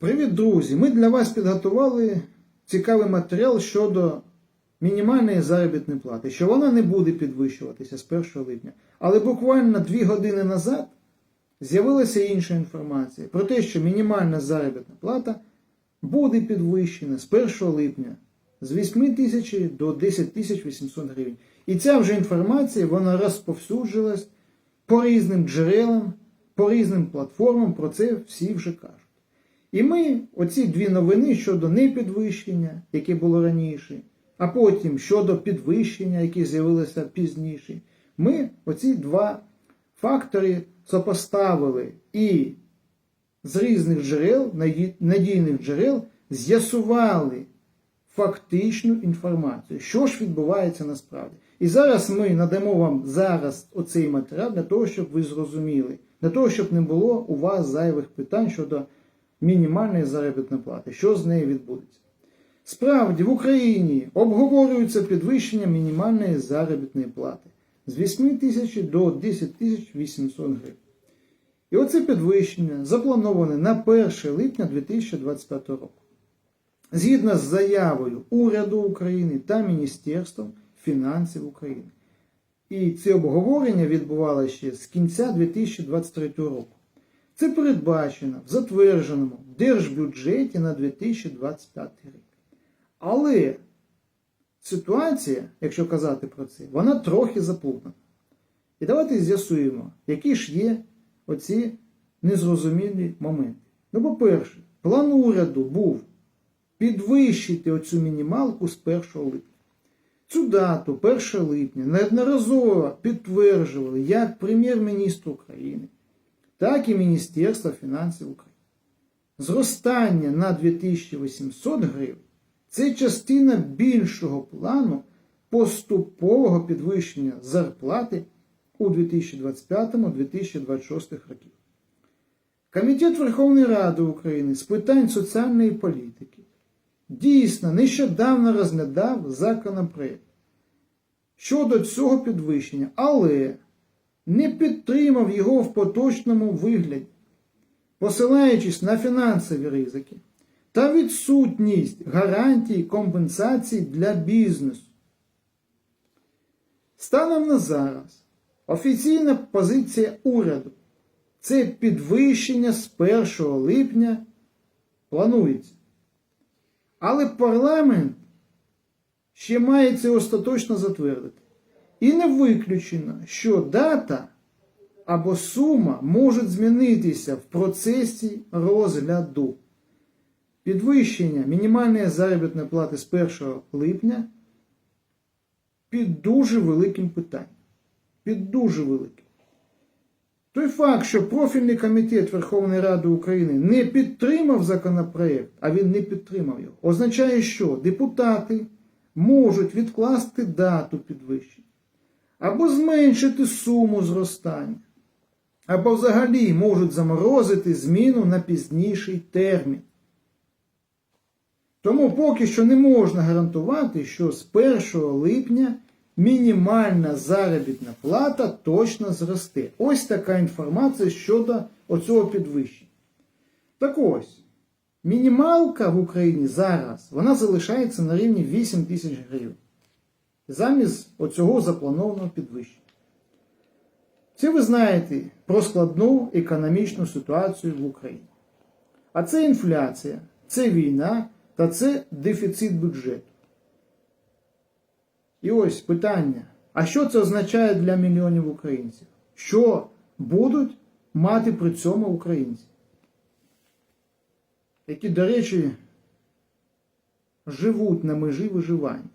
Привіт, друзі! Ми для вас підготували цікавий матеріал щодо мінімальної заробітної плати, що вона не буде підвищуватися з 1 липня. Але буквально 2 години назад з'явилася інша інформація про те, що мінімальна заробітна плата буде підвищена з 1 липня з 8 тисяч до 10 тисяч 800 гривень. І ця вже інформація вона розповсюджилась по різним джерелам, по різним платформам, про це всі вже кажуть. І ми оці дві новини щодо непідвищення, яке було раніше, а потім щодо підвищення, яке з'явилося пізніше, ми оці два фактори сопоставили і з різних джерел, надійних джерел, з'ясували фактичну інформацію, що ж відбувається насправді. І зараз ми надамо вам зараз оцей матеріал для того, щоб ви зрозуміли, для того, щоб не було у вас зайвих питань щодо мінімальної заробітної плати, що з нею відбудеться. Справді, в Україні обговорюється підвищення мінімальної заробітної плати з 8 тисяч до 10 тисяч 800 гривень. І оце підвищення заплановане на 1 липня 2025 року. Згідно з заявою уряду України та Міністерством фінансів України. І це обговорення відбувалося ще з кінця 2023 року. Це передбачено в затвердженому держбюджеті на 2025 рік. Але ситуація, якщо казати про це, вона трохи заплутана. І давайте з'ясуємо, які ж є оці незрозумілі моменти. Ну, по-перше, план уряду був підвищити оцю мінімалку з 1 липня. Цю дату, 1 липня, неодноразово підтверджували як прем'єр-міністр України, так і Міністерство фінансів України. Зростання на 2800 гривень це частина більшого плану поступового підвищення зарплати у 2025-2026 років. Комітет Верховної Ради України з питань соціальної політики дійсно нещодавно розглядав законопроект щодо цього підвищення, але не підтримав його в поточному вигляді, посилаючись на фінансові ризики та відсутність гарантій компенсацій для бізнесу. Станом на зараз офіційна позиція уряду це підвищення з 1 липня планується. Але парламент ще має це остаточно затвердити. І не виключено, що дата або сума можуть змінитися в процесі розгляду. Підвищення мінімальної заробітної плати з 1 липня під дуже великим питанням. Під дуже великим. Той факт, що профільний комітет Верховної Ради України не підтримав законопроект, а він не підтримав його, означає, що депутати можуть відкласти дату підвищення, або зменшити суму зростання, або взагалі можуть заморозити зміну на пізніший термін. Тому поки що не можна гарантувати, що з 1 липня мінімальна заробітна плата точно зросте. Ось така інформація щодо оцього підвищення. Так ось, мінімалка в Україні зараз вона залишається на рівні 8 тисяч гривень. Замість оцього запланованого підвищення. Це ви знаєте про складну економічну ситуацію в Україні. А це інфляція, це війна та це дефіцит бюджету. І ось питання: а що це означає для мільйонів українців? Що будуть мати при цьому українці? Які, до речі, живуть на межі виживання.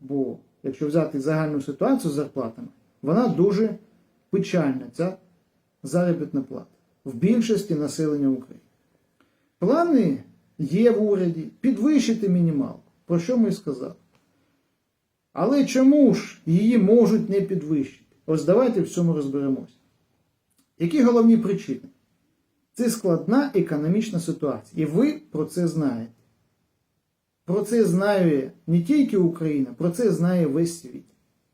Бо, якщо взяти загальну ситуацію з зарплатами, вона дуже печальна, ця заробітна плата в більшості населення України. Плани є в уряді підвищити мінімалку, про що ми і сказали. Але чому ж її можуть не підвищити? Ось давайте в цьому розберемося. Які головні причини? Це складна економічна ситуація. І ви про це знаєте. Про це знає не тільки Україна, про це знає весь світ.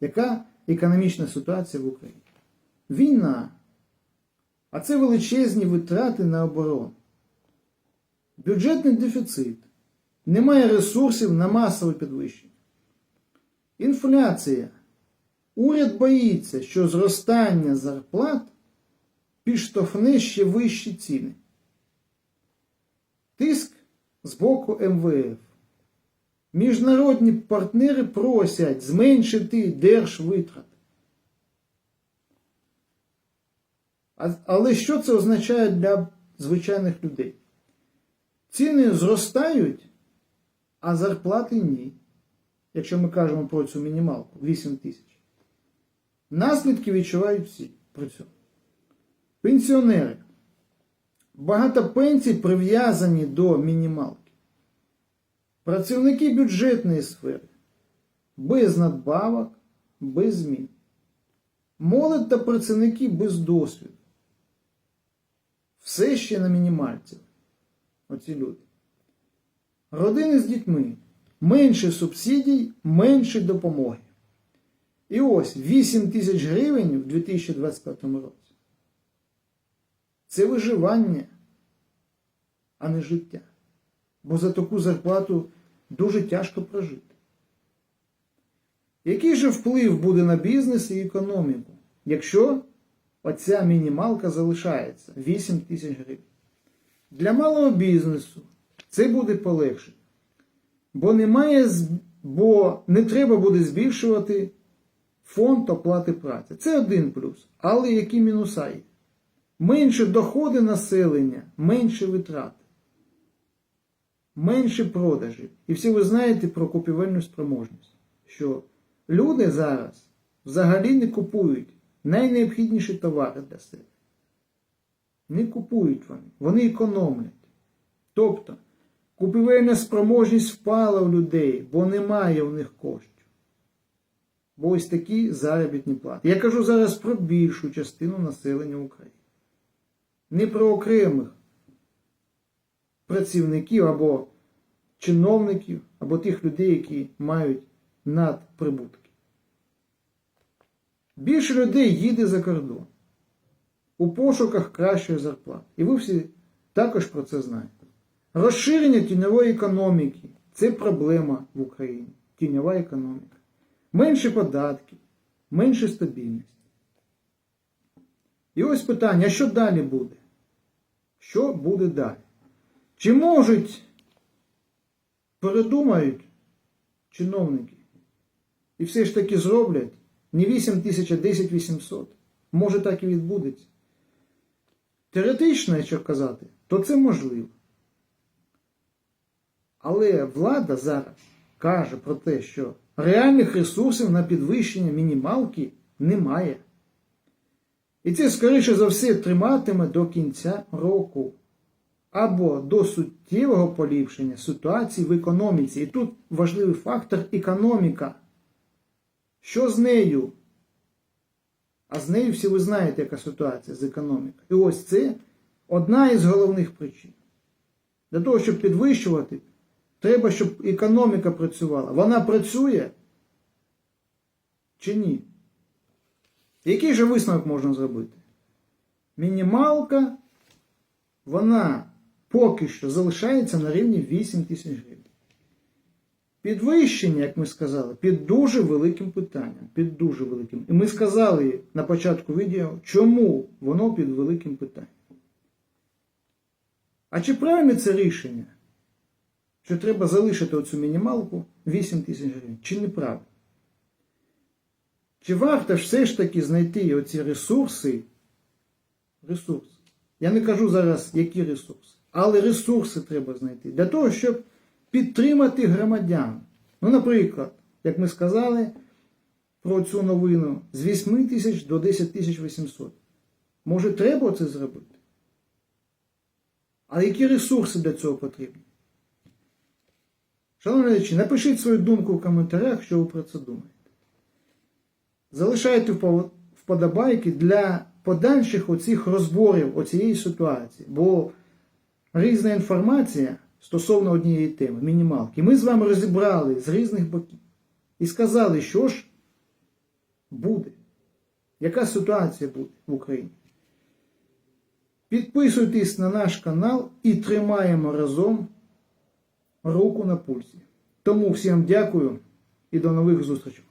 Яка економічна ситуація в Україні? Війна. А це величезні витрати на оборону. Бюджетний дефіцит. Немає ресурсів на масове підвищення. Інфляція. Уряд боїться, що зростання зарплат підштовхне ще вищі ціни. Тиск з боку МВФ. Міжнародні партнери просять зменшити держвитрат. Але що це означає для звичайних людей? Ціни зростають, а зарплати ні. Якщо ми кажемо про цю мінімалку 8 тисяч. Наслідки відчувають всі при цьому. Пенсіонери. Багато пенсій прив'язані до мінімалки. Працівники бюджетної сфери. Без надбавок, без змін. Молодь та працівники без досвіду. Все ще на мінімальці. Оці люди. Родини з дітьми. Менше субсидій, менше допомоги. І ось 8 тисяч гривень в 2025 році. Це виживання, а не життя. Бо за таку зарплату дуже тяжко прожити. Який же вплив буде на бізнес і економіку, якщо оця мінімалка залишається 8 тисяч гривень? Для малого бізнесу це буде полегшення. Бо немає, бо не треба буде збільшувати фонд оплати праці. Це один плюс. Але які мінуса є? Менше доходи населення, менше витрати, менше продажів. І всі ви знаєте про купівельну спроможність, що люди зараз взагалі не купують найнеобхідніші товари для себе. Не купують вони, вони економлять. Тобто, купівельна спроможність впала у людей, бо немає у них коштів. Бо ось такі заробітні плати. Я кажу зараз про більшу частину населення України. Не про окремих працівників або чиновників, або тих людей, які мають надприбутки. Більше людей їде за кордон у пошуках кращої зарплати. І ви всі також про це знаєте. Розширення тіньової економіки це проблема в Україні. Тіньова економіка. Менше податків, менше стабільності. І ось питання, а що далі буде? Що буде далі? Чи можуть передумають чиновники і все ж таки зроблять не 8 тисяч, а 10 800? Може так і відбудеться. Теоретично, якщо казати, то це можливо. Але влада зараз каже про те, що реальних ресурсів на підвищення мінімалки немає. І це, скоріше за все, триматиме до кінця року. Або до суттєвого поліпшення ситуації в економіці. І тут важливий фактор економіка. Що з нею? А з нею всі ви знаєте, яка ситуація з економікою. І ось це одна із головних причин. Для того, щоб підвищувати, треба, щоб економіка працювала. Вона працює чи ні? Який же висновок можна зробити? Мінімалка, вона поки що залишається на рівні 8 тисяч гривень. Підвищення, як ми сказали, під дуже великим питанням. Під дуже великим. І ми сказали на початку відео, чому воно під великим питанням. А чи правильне це рішення? Що треба залишити оцю мінімалку 8 тисяч гривень? Чи неправильно? Чи варто все ж таки знайти оці ресурси? Ресурси. Я не кажу зараз, які ресурси, але ресурси треба знайти для того, щоб підтримати громадян. Ну, наприклад, як ми сказали про цю новину, з 8 тисяч до 10 тисяч 800. Може, треба це зробити? А які ресурси для цього потрібні? Шановні глядачі, напишіть свою думку в коментарях, що ви про це думаєте. Залишайте вподобайки для подальших оцих розборів оцієї ситуації, бо різна інформація стосовно однієї теми, мінімалки, ми з вами розібрали з різних боків і сказали, що ж буде, яка ситуація буде в Україні. Підписуйтесь на наш канал і тримаємо разом руку на пульсі. Тому всім дякую і до нових зустрічей.